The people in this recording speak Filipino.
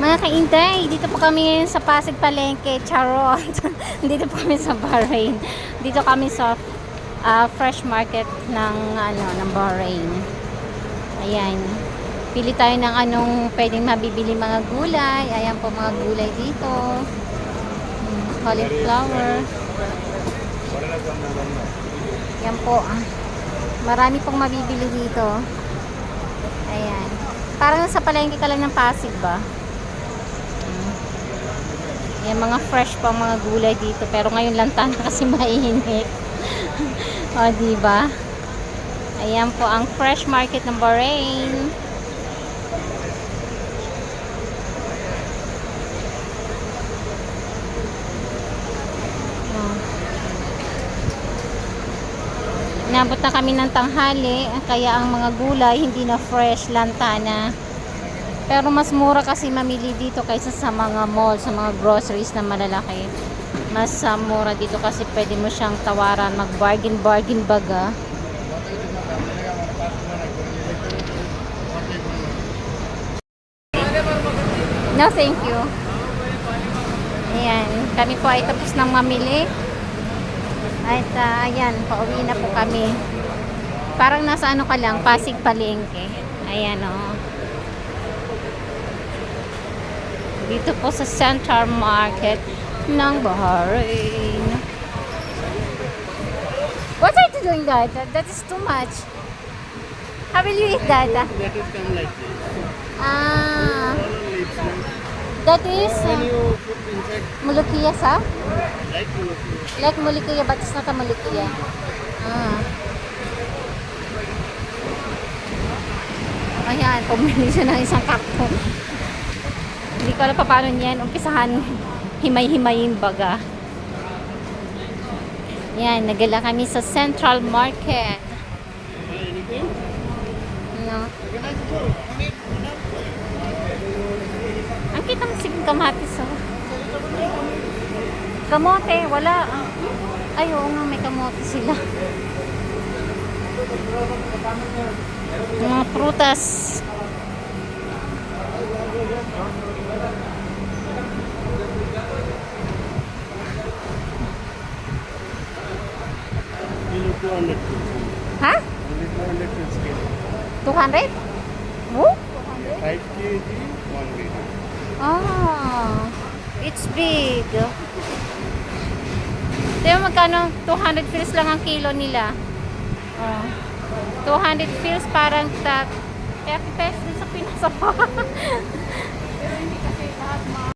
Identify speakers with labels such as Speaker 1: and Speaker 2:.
Speaker 1: Mga kaintay, dito po kami ngayon sa Pasig Palengke, Charot. dito po kami sa Bahrain. Dito kami sa ah, fresh market ng ano ng Bahrain. Ayan. Pili tayo ng anong pwedeng mabibili mga gulay. Ayan po mga gulay dito. Hmm, Cauliflower. Yan po. ah. Marami pong mabibili dito. Ayan. Parang sa palengke ka lang ng Pasig ba? Yan mga fresh pa mga gulay dito pero ngayon lang tayo kasi mainit. o di ba? Ayan po ang fresh market ng Bahrain. Oh. Inabot na kami ng tanghali, kaya ang mga gulay hindi na fresh, lantana. Pero mas mura kasi mamili dito kaysa sa mga mall, sa mga groceries na malalaki. Mas ah, mura dito kasi pwede mo siyang tawaran, mag-bargain, bargain baga. No, thank you. Ayan, kami po ay tapos ng mamili. At ah, ayan, pauwi na po kami. Parang nasa ano ka lang, Pasig Palengke. Ayan o. Oh. Dito po sa Central Market ng Bahrain. What are you doing that? That, is too much. How will you eat that?
Speaker 2: That is come like this.
Speaker 1: Ah, that is
Speaker 2: When
Speaker 1: uh,
Speaker 2: you put inside,
Speaker 1: mulukiya sa?
Speaker 2: like look.
Speaker 1: Like mulukiya, but it's not a mulukiya. Ah. Ayan, pumili siya ng isang karton. Ko alam pa paano niyan. Umpisahan, himay-himayin baga. Yan, nagala kami sa Central Market. No? Ang kita mo sige kamatis oh. Kamote, wala. Ay, oo nga, may kamote sila. Mga prutas. Ha?
Speaker 2: Only 200 per scale.
Speaker 1: 200? Oh?
Speaker 2: 5 kg, 1 liter.
Speaker 1: Ah, it's big. Ba magkano? 200 fils lang ang kilo nila. Oh. 200 fils parang tak 30 pesos sa Pinas.